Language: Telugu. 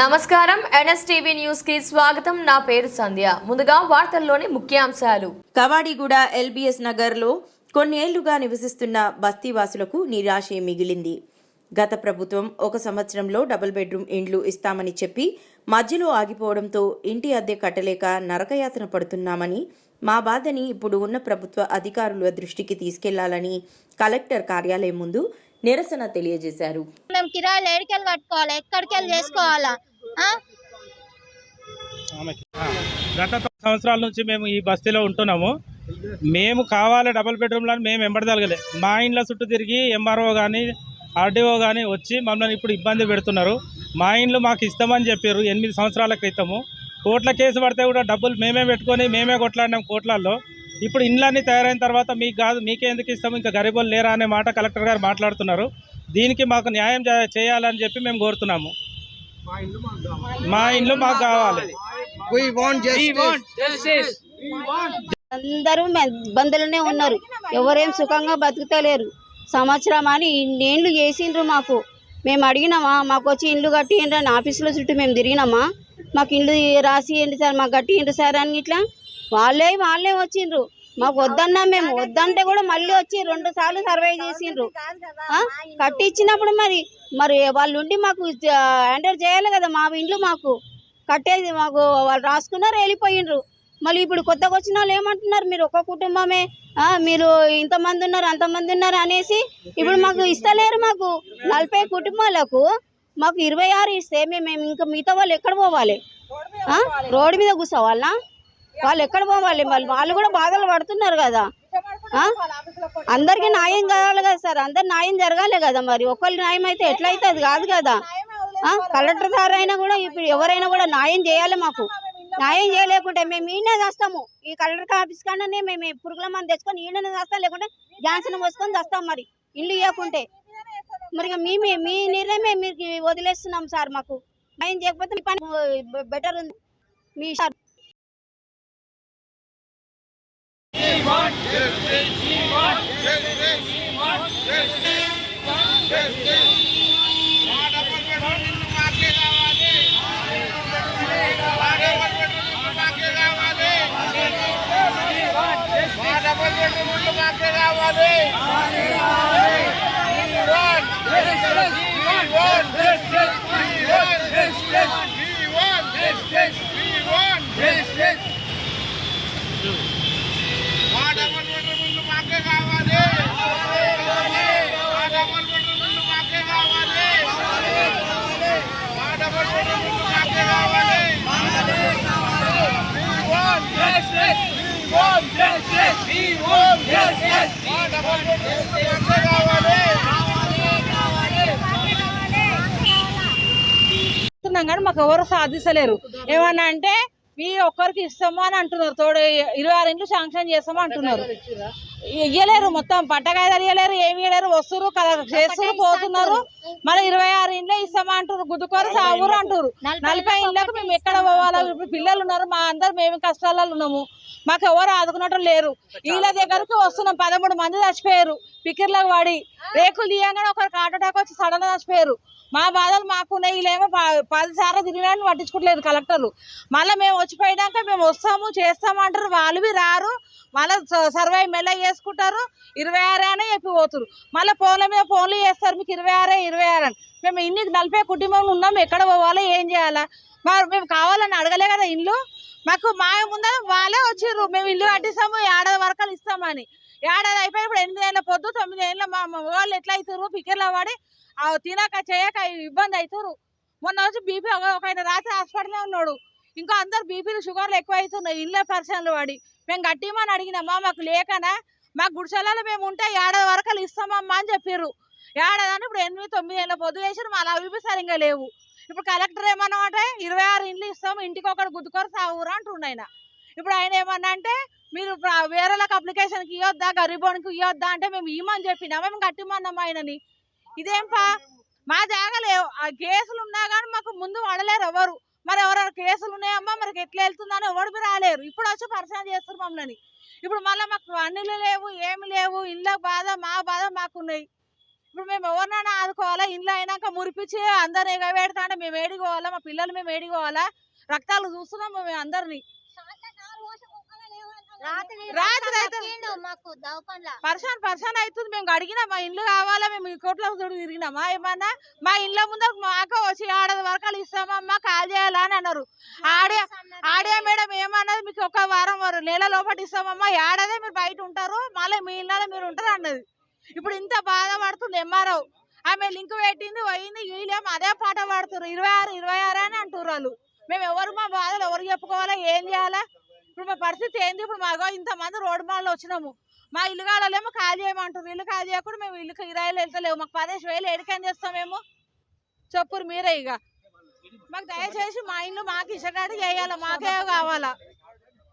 నమస్కారం. ఎన్ఎస్టీవీ న్యూస్కి స్వాగతం. నా పేరు సంధ్య. ముందుగా వార్తల్లోని ముఖ్యాంశాలు. కవాడిగూడ ఎల్బీఎస్ నగర్లో కొన్నేళ్ళుగా నివసిస్తున్న బస్తీవాసులకు నిరాశే మిగిలింది. గత ప్రభుత్వం ఒక సంవత్సరంలో డబుల్ బెడ్రూమ్ ఇండ్లు ఇస్తామని చెప్పి మధ్యలో ఆగిపోవడంతో ఇంటి అద్దె కట్టలేక నరకయాతన పడుతున్నామని మా బాధని ఇప్పుడు ఉన్న ప్రభుత్వ అధికారుల దృష్టికి తీసుకెళ్ళాలని కలెక్టర్ కార్యాలయం ముందు నిరసన తెలియజేశారు. మేము కిరాయిలు ఏడికెళ్ళి కట్టుకోవాలి ఎక్కడికి వెళ్ళి చేసుకోవాలా? గత సంవత్సరాల నుంచి మేము ఈ బస్తీలో ఉంటున్నాము. మేము కావాలి డబుల్ బెడ్రూమ్లో అని మేము వెంబడదలగలే మా ఇంట్లో చుట్టూ తిరిగి ఎంఆర్ఓ కానీ ఆర్డీఓ కానీ వచ్చి మమ్మల్ని ఇప్పుడు ఇబ్బంది పెడుతున్నారు. మా ఇండ్లు మాకు ఇస్తామని చెప్పారు ఎనిమిది సంవత్సరాల క్రితము. కోట్ల కేసు పడితే కూడా డబ్బులు మేమే పెట్టుకొని మేమే కొట్లాడినాం కోట్లల్లో. ఇప్పుడు ఇండ్లన్నీ తయారైన తర్వాత మీకు కాదు మీకే ఎందుకు ఇస్తాము? ఇంకా గరీబులు లేరా అనే మాట కలెక్టర్ గారు మాట్లాడుతున్నారు. దీనికి మాకు న్యాయం చేయాలని చెప్పి మేము కోరుతున్నాము. మా ఇండ్లు మాకు కావాలి. అందరూ ఇబ్బందులనే ఉన్నారు. ఎవరేం సుఖంగా బతుకుతలేరు. సంవత్సరం అని ఇన్నేళ్ళు చేసిండ్రు మాకు. మేము అడిగినామా మాకు వచ్చి ఇండ్లు కట్టిండ్రు అని ఆఫీసులో చుట్టూ మేము తిరిగినామా? మాకు ఇండ్లు రాసి ఏంటి సార్ మాకు కట్టిండ్రు సార్ అని ఇట్లా? వాళ్ళే వాళ్ళే వచ్చిండ్రు. మాకు వద్దన్నా మేము వద్దంటే కూడా మళ్ళీ వచ్చి రెండు సార్లు సర్వే చేసిండ్రు. కట్టించినప్పుడు మరి మరి వాళ్ళు ఉండి మాకు హ్యాండర్ చేయాలి కదా మా ఇండ్లు మాకు. కట్టేది మాకు వాళ్ళు రాసుకున్నారు వెళ్ళిపోయిండ్రు. మళ్ళీ ఇప్పుడు కొత్తగా వచ్చిన వాళ్ళు ఏమంటున్నారు మీరు ఒక కుటుంబమే మీరు ఇంతమంది ఉన్నారు అంతమంది ఉన్నారు అనేసి ఇప్పుడు మాకు ఇస్తలేరు మాకు. నలభై కుటుంబాలకు మాకు ఇరవై ఆరు ఇస్తే మేము మేము ఇంకా మిగతా వాళ్ళు ఎక్కడ పోవాలి? రోడ్డు మీద కూర్చోవాలా? వాళ్ళు ఎక్కడ పోవాలి? వాళ్ళు వాళ్ళు కూడా బాధలు పడుతున్నారు కదా. ఆ? అందరికీ న్యాయం కావాలి కదా సార్. అందరు న్యాయం జరగాలి కదా మరి. ఒకళ్ళు న్యాయం అయితే ఎట్లయితే అది కాదు కదా. ఆ? కలెక్టర్ సార్ అయినా కూడా ఇప్పుడు ఎవరైనా కూడా న్యాయం చేయాలి మాకు. న్యాయం చేయలేకుంటే మేము ఈయనే చేస్తాము. ఈ కలెక్టర్ ఆఫీస్ కన్నా మేము పురుగుల మంది తెచ్చుకొని ఈయననే చేస్తాం. లేకుంటే జాన్సన్ మోసుకొని చేస్తాం మరి. ఇల్లు ఇవ్వకుంటే మరి ఇక మీ మీ- మీ నిర్ణయమే మీకు వదిలేస్తున్నాం సార్ మాకు. న్యాయం చేయకపోతే మీ పని బెటర్ ఉంది. మీ సార్ ఇస్తున్నాం కానీ మాకు ఎవరు సాధిస్తలేరు ఏమన్నా అంటే మీ ఒక్కరికి ఇస్తాము అని అంటున్నారు. తోడు ఇరవై ఆరు ఇంట్లు శాంక్షన్ చేస్తాము అంటున్నారు. ఇయ్యలేరు మొత్తం. పట్టకాయలు ఇయ్యలేరు ఏమి ఇయ్యలేరు. వస్తురు చేస్తున్నారు పోతున్నారు. మళ్ళీ ఇరవై ఆరు ఇండ్లే ఇస్తామా అంటారు గుద్దుకోరు సాగురు అంటారు నలభై ఇండ్లకు మేము ఎక్కడ పోవాలా? ఇప్పుడు పిల్లలు ఉన్నారు. మా అందరు మేము కష్టాలలో ఉన్నాము. మాకు ఎవరు ఆదుకున్నట్టు లేరు. వీళ్ళ దగ్గరకు వస్తున్నాం. పదమూడు మంది చచ్చిపోయారు. పికిర్లకు పడి రేకులు తీయంగానే ఒకరికి హార్ట్ అటాక్ వచ్చి సడన్ చచ్చిపోయారు. మా బాధలు మాకున్నాయి. వీళ్ళేమో ప- తిరిగినాన్ని పట్టించుకోవట్లేదు కలెక్టర్లు. మళ్ళీ మేము వచ్చిపోయినాక మేము వస్తాము చేస్తాము అంటారు. వాళ్ళు రారు. మళ్ళీ సర్వే మెల్ల చేసుకుంటారు. ఇరవై ఆరే అని చెప్పి పోతురు మళ్ళీ ఫోన్ల మీద ఫోన్లు చేస్తారు. మీకు ఇరవై ఆరే ఇరవై ఆరు అని. మేము ఇన్ని నలభై కుటుంబంలో ఉన్నాము ఎక్కడ పోవాలో ఏం చేయాలా? మరి మేము కావాలని అడగలే కదా ఇల్లు. మాకు మా ముందర వాళ్ళే వచ్చిర్రు. మేము ఇల్లు కట్టిస్తాము ఏడాది వరకలు ఇస్తామని. ఏడాది అయిపోయినప్పుడు ఎనిమిది ఏళ్ళ పొద్దు తొమ్మిది ఏళ్ళ మా వాళ్ళు ఎట్లా అవుతారు పిక్కర్లో పడి ఆ తినక చేయక ఇబ్బంది అవుతారు మొన్న వచ్చి బీపీ ఒక ఆయన రాత్రి హాస్పిటల్లో ఉన్నాడు. ఇంకా అందరు బీపీలు షుగర్లు ఎక్కువ అవుతున్నాయి ఇళ్ళ పర్సన్లు పడి. మేము గట్టిమని అడిగినామా మాకు లేకనా? మా గుడిసెలలో మేము ఉంటే ఏడాది వరకలు ఇస్తామమ్మా అని చెప్పారు ఏడాది అని ఇప్పుడు ఎనిమిది తొమ్మిది ఏళ్ళ పొద్దు చేసిన మా అవి సరిగ్గా లేవు. ఇప్పుడు కలెక్టర్ ఏమన్నా అంటే ఇరవై ఆరు ఇండ్లు ఇస్తాము ఇంటికి ఒకటి గుద్దుకొని సావురా అంటుండు ఆయన. ఇప్పుడు ఆయన ఏమన్నా అంటే మీరు వేరేలకు అప్లికేషన్కి ఇవ్వద్దా గరీబోనికి ఇవ్వద్దా అంటే మేము ఇవ్వమని చెప్పినా మేము కట్టిమన్నాం ఆయనని. ఇదేం పా మా జాగాలు ఆ కేసులు ఉన్నా కానీ మాకు ముందు పడలేరు ఎవరు. మరి ఎవరెవరు కేసులు ఉన్నాయమ్మా? మనకి ఎట్లా వెళ్తుందని ఎవరు రాలేరు. ఇప్పుడు వచ్చి పరిచయం చేస్తారు మమ్మల్ని. ఇప్పుడు మళ్ళీ మాకు అన్నిలు లేవు ఏమి లేవు ఇళ్ళ బాధ మా బాధ మాకున్నాయి. ఇప్పుడు మేము ఎవరినైనా ఆదుకోవాలా? ఇంట్లో అయినాక మురిపించి అందరు ఎగబెడతా అంటే మేము ఏడికోవాలా మా పిల్లలు మేము ఏడికోవాలా రక్తాలు చూస్తున్నాం మేము అందరిని. రాత్రి అయితే పర్సన్ పర్సన్ అవుతుంది. మేము అడిగినా మా ఇల్లు కావాలా? మేము ఈ కోట్ల తిరిగినామా? ఏమన్నా? మా ఇళ్ళ ముందర మాకు వచ్చి ఆడది వరకాలు ఇస్తామమ్మా కాల్ చేయాలా అని అన్నారు. ఆడే ఆడే మేడం ఏమన్నది? మీకు ఒక వారం నెల లోపల ఇస్తామమ్మా. ఏడాదే మీరు బయట ఉంటారు. మళ్ళీ మీ ఇళ్ళలో మీరు ఉంటారు అన్నది. ఇప్పుడు ఇంత బాధపడుతుంది ఎంఆర్ఓ. ఆమె లింక్ పెట్టింది పోయింది వీళ్ళేమో అదే పాట పాడుతున్నారు ఇరవై ఆరు ఇరవై ఆరు అని అంటున్నారు వాళ్ళు. మేము ఎవరు మా బాధలు ఎవరు చెప్పుకోవాలా ఏం చేయాలా? ఇప్పుడు మా పరిస్థితి ఏంది? ఇప్పుడు మాగో ఇంతమంది రోడ్డు మాల్లో వచ్చినాము. మా ఇల్లు కావాలేమో ఖాళీ చేయమంటారు ఇల్లు ఖాళీ చేయకుండా మేము ఇల్లు కిరాయిలు వెళ్తలేము మాకు పదిహేను వేలు ఎడికేం చేస్తాం మేము? చెప్పురు మీరే ఇక మాకు దయచేసి మా ఇల్లు మాకు ఇష్టం చేయాలి. మాకే కావాలా?